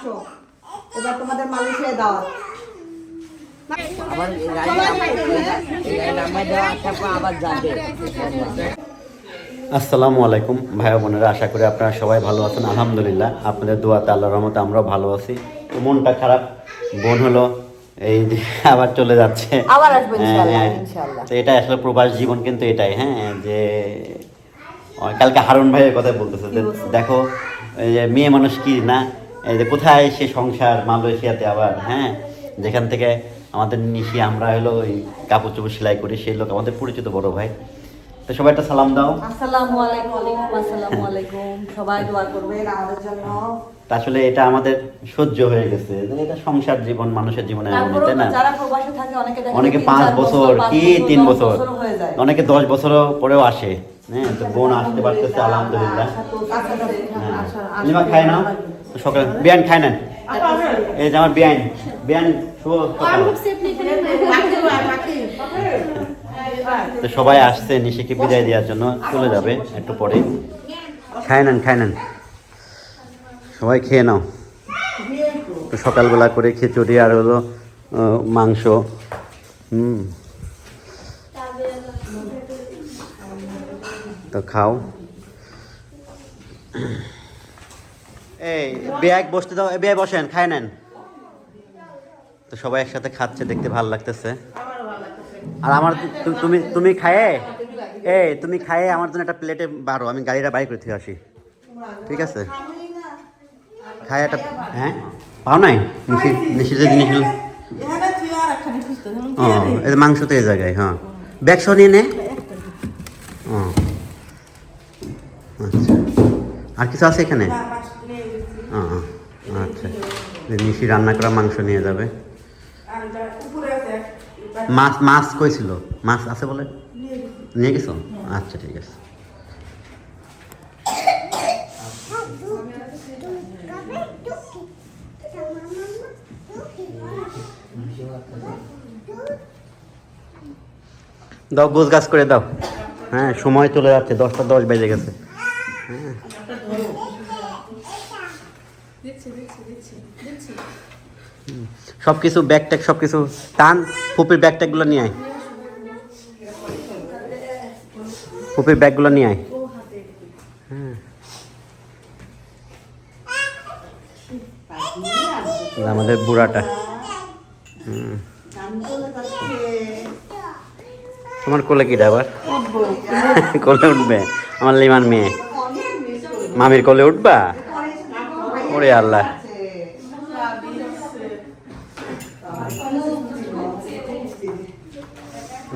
আসো। এবার তোমাদের মালয়েশিয়ায় দাওয়াত আবার আবার যাবে। আসসালামু আলাইকুম ভাই বোনেরা আশা করি আপনারা সবাই ভালো আছেন। আলহামদুলিল্লাহ আপনাদের দোয়াতে আল্লাহর রহমতে আমরাও ভালো আছি। তো মনটা খারাপ বোন হলো এই যে আবার চলে যাচ্ছে। আবার আসব ইনশাআল্লাহ, হ্যাঁ, ইনশাআল্লাহ। তো এটা আসলে প্রবাস জীবন কিন্তু এটাই হ্যাঁ যে কালকে হারুন ভাইয়ের কথা বলতেছে। যে দেখো এই যে মেয়ে মানুষ কি না এই যে কোথায় সে সংসার মালয়েশিয়াতে আবার হ্যাঁ? যেখান থেকে আমাদের নিশি আমরা হলো ওই কাপড় চোপড় সেলাই করি সেই লোক আমাদের পরিচিত বড় ভাই। তো সবাই একটা সালাম দাও। আসসালামু আলাইকুম আসসালামু আলাইকুম। সবাই দোয়া করবেন আমাদের জন্য। আসলে এটা আমাদের সহ্য হয়ে গেছে। এটা সংসার জীবন মানুষের জীবনে তারপরেও না? অনেকে পাঁচ বছর কি তিন বছর? হয়ে অনেকে দশ বছরও পরেও আসে। হ্যাঁ তো বোন আসতে পারতেছে আলহামদুলিল্লাহ। হ্যাঁ। খায় না সকালে বিয়ান খায় না এই যে আমার বিয়ান। বিয়ান শুভ তো সবাই আসছে নিশিকে বিদায় দেওয়ার জন্য, চলে যাবে একটু পরে। খায় নেন খায় নেন। সবাই খেয়ে নাও। তো সকালবেলা করে খিচুড়ি আর হলো মাংস। হুম। তো খাও। এই, ব্যাগ বসতে দাও ব্যাগ বসেন, খায় নেন। তো সবাই একসাথে খাচ্ছে, দেখতে ভালো লাগতেছে। আর আমার তুমি তুমি খায়ে? এ তুমি খায়ে, আমার জন্য একটা প্লেটে বারো, আমি গাড়িটা বাই করে আসি। ঠিক আছে? খায় একটা হ্যাঁ? পাও নাই? নিশি নিশিতে জিনিস ও, এই মাংস তো এই জায়গায় হ্যাঁ। ব্যাগ সহ নিয়ে নে। ও আচ্ছা। আর কিছু আছে এখানে? নিশি রান্না করা মাংস নিয়ে যাবে। মাছ মাছ কই ছিল মাছ আছে বলে? নিয়ে গেছো? আচ্ছা ঠিক আছে। দাও, গোছ গাছ করে দাও। হ্যাঁ সময় চলে যাচ্ছে, দশটা দশ বেজে গেছে। হ্যাঁ। সব কিছু ব্যাগ ট্যাগ সব কিছু টান ফুপির ব্যাগ ট্যাগগুলো নিয়ে আয়। ফুপির ব্যাগগুলো নিয়ে আয়। হ্যাঁ। আমাদের বুড়াটা। তোমার কোলে কি আবার? কোলে উঠবে? আমার লিমান মেয়ে। মামির কোলে উঠবা? ওরে আল্লাহ।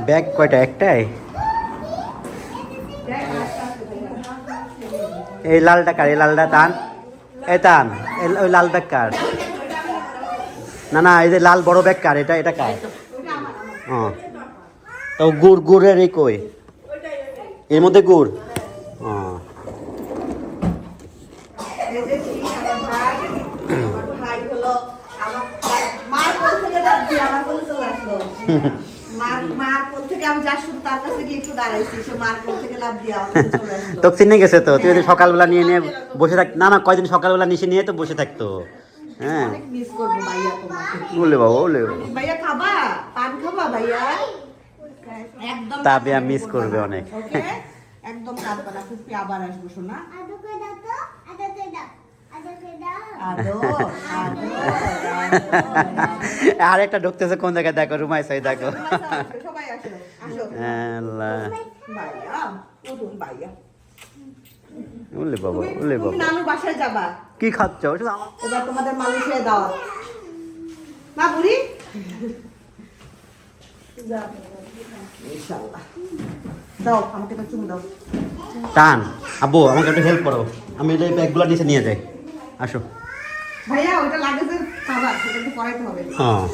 ব্যাগ কয়টা? একটাই? এই লালটা কার? এই লালটা টান এই টান ওই লাল ব্যাগ কার? না না, এই যে লাল বড় ব্যাগ কার? এটা এটা কার? ও। তো গুড় গুড়ের এই কই? এর মধ্যে গুড়? ও ভাই হলো আমার মার কোল থেকে ডাক দিয়ে আমার কোলে চলে আসলো মার মার কোল থেকে আমি যা শুধু তার কাছে গিয়ে একটু দাঁড়াইছি সে মার কোল থেকে লাভ দিয়ে আমার কাছে চলে আসলো তো চিনে গেছে তো? তুই যদি সকালবেলা নিয়ে নিয়ে বসে থাক না না কয়দিন সকালবেলা নিচে নিয়ে তো বসে থাকতো। হ্যাঁ। মিস বলে বাবা বলে ভাইয়া খাবা? পান খাবা ভাইয়া? একদম তাবিয়া miss করবে অনেক। একদম না ফুপি আবার আসব শোনা। আদো আদো আদো। আর একটা ঢুকতেছে কোন জায়গায়? দেখো রুমাই সাই দেখো। বলে বাবা তুমি বাবা। নানু বাসায় যাবা। কি খাচ্ছ? এবার তোমাদের দাওয়াত। মা বুড়ি? দাও আমাকে একটা চুমু দাও। টান। আব্বু আমাকে একটু হেল্প করো। আমি এই ব্যাগগুলো নিচে নিয়ে যাই। আসো। ভাইয়া ওটা লাগেজের খাবার সেটা একটু করাইতে হবে। হ্যাঁ।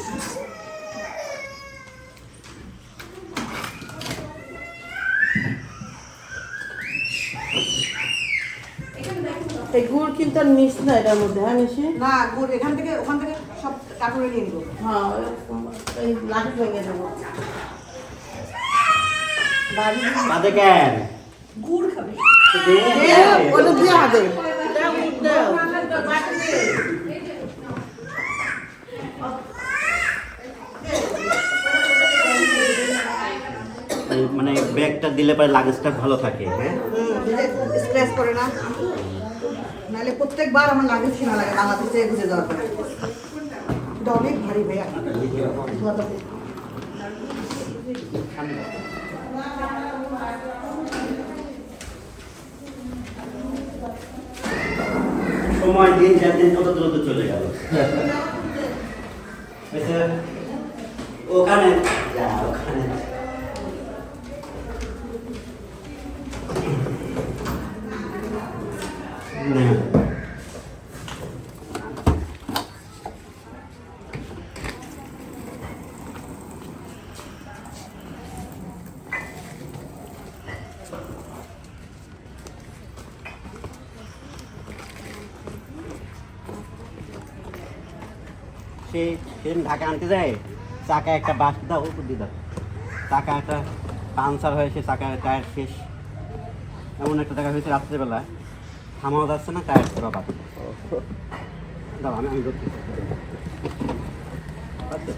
এই গুড় কিন্তু আর না এটার মধ্যে হ্যাঁ মিশে? না গুড় এখান থেকে ওখান থেকে সব কাপড়ে নিয়ে নিবো। হ্যাঁ এরকম এই লাঠি ভেঙে দেবো। বাড়ি কেন? গুড় খাবে। ওটা দিয়ে হাতে দাও, দাও। ব্যাগটা দিলে পরে লাগেজটা ভালো থাকে হ্যাঁ? স্ক্র্যাচ করে না। নাহলে প্রত্যেকবার আমার লাগেজ কিনা লাগে বাংলাদেশে ঘুরে যাওয়ার পরে। এটা অনেক ভারী ভাইয়া। সময় দিন চার দিন কত দ্রুত চলে গেল। আচ্ছা, ওখানে সে সেদিন ঢাকা আনতে যায় চাকা একটা বাস দাও, উপর দিয়ে দাও। চাকা একটা পাঞ্চার হয়ে সে চাকা টায়ার শেষ। এমন একটা জায়গা হয়েছে রাত্রেবেলা থামাও যাচ্ছে না টায়ার সেবা বাদ দাও আমি আমি। আচ্ছা।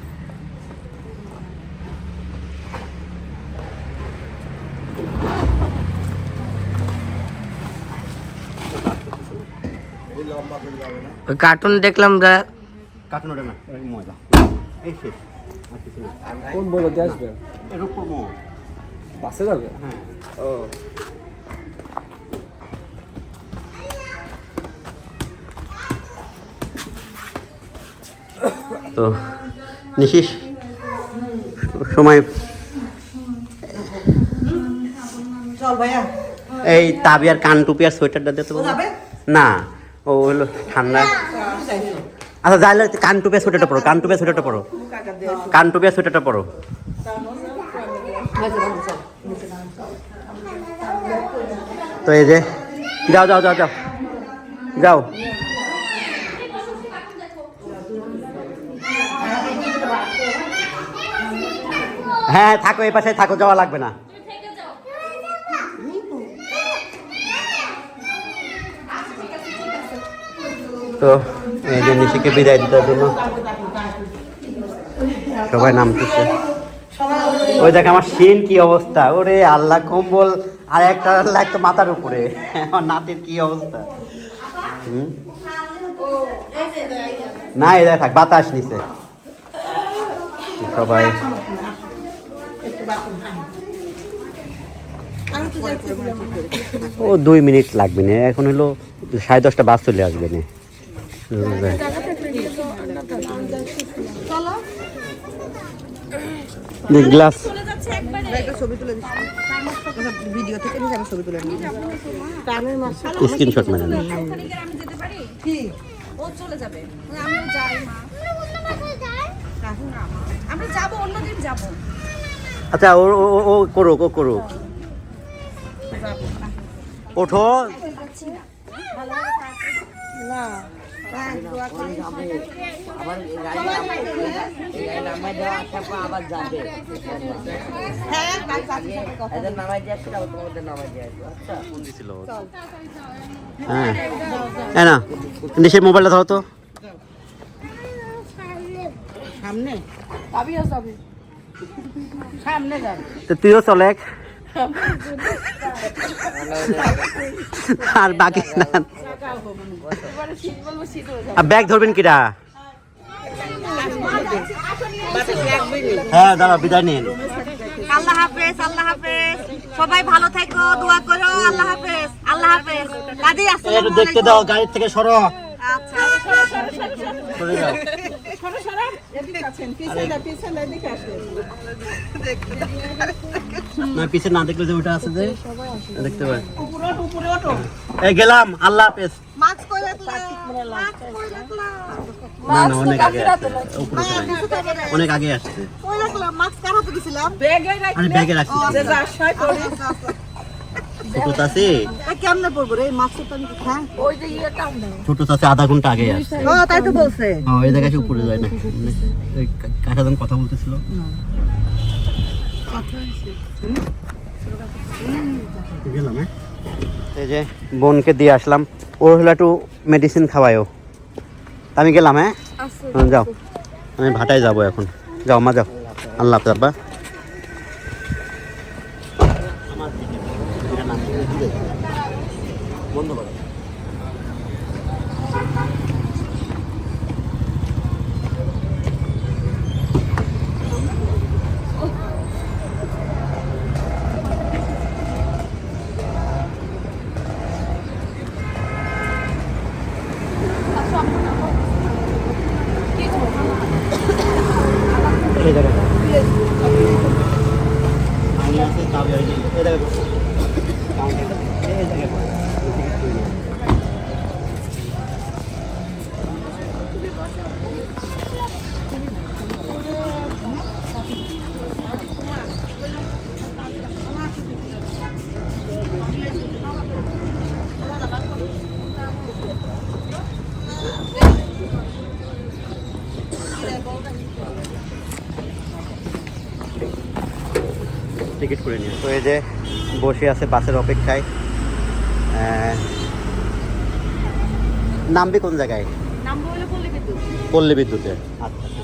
ওই কার্টুন দেখলাম যা। কাটুন ওটা না ওই মজা এই শেষ। আর কিছু না। কোন বলতে আসবেন এর বাসে যাবে? হ্যাঁ। ও। তো নিশিস সময় এই তাবিয়ার কান টুপি আর সোয়েটারটা দিতে না ও হলো ঠান্ডা। আচ্ছা যাইলে কান টুপি আর সোয়েটারটা পরো কান টুপি আর সোয়েটারটা পরো। কান টুপি আর সোয়েটারটা পরো। তো এই যে যাও যাও যাও যাও। যাও। হ্যাঁ থাকো, এই পাশে থাকো, যাওয়া লাগবে না। তো, এই যে নিশিকে বিদায় দিতে জন্য সবাই নামতেছে। ওই দেখ, আমার সিন কি অবস্থা। ওরে আল্লাহ, কম্বল আর একটা আল্লাহ একটা মাথার উপরে। আমার নাতির কি অবস্থা। হুম? না, এই থাক, বাতাস নিছে। সবাই ও, দুই মিনিট লাগবে না। এখন হলো সাড়ে দশটা বাস চলে আসবে না। গ্লাস। স্ক্রিনশট মেরে নিন কি ও চলে যাবে। আমিও যাই মা। আমরা যাব, অন্যদিন যাব। আচ্ছা ও ও ও- ও করুক ও করুক। ওঠো। হ্যাঁ। আচ্ছা হ্যাঁ হ্যাঁ মোবাইলটা ধরো তো। সামনে। তো তুইও চলে আর বাকি না। আর ব্যাগ ধরবেন কিরা হ্যাঁ দাদা বিদায় নিন আল্লাহ হাফেজ আল্লাহ হাফেজ। সবাই ভালো থেকো দোয়া করো আল্লাহ হাফেজ আল্লাহ হাফেজ। একটু আসসালামু দেখতে দাও গাড়ির থেকে সরো। আচ্ছা। না পিছে না দেখলে যে ওটা আছে যে দেখতে পাই। এই গেলাম আল্লাহ হাফেজ। কই না না অনেক আগে। অনেক আগে আসছে। ব্যাগে রাখছি। ছোট চাষি কেমনে পড়ব রে? হ্যাঁ? ছোট চাষি আধা ঘণ্টা আগে আসছে। তাই তো বলছে। হ্যাঁ ওই জায়গায় উপরে যায় না। ওই কাকা যখন কথা বলতেছিল? গেলাম হ্যাঁ? এই যে বোনকে দিয়ে আসলাম। ওর হলো একটু মেডিসিন খাওয়ায়ও আমি গেলাম হ্যাঁ? হ্যাঁ, যাও। আমি ভাটায় যাব এখন। যাও মা যাও। আল্লাহ হাফেজ আব্বা। টিকিট করে নিয়ে তো এই যে বসে আছে বাসের অপেক্ষায়। আহ, নামবে কোন জায়গায়? পল্লী বিদ্যুতে। আচ্ছা।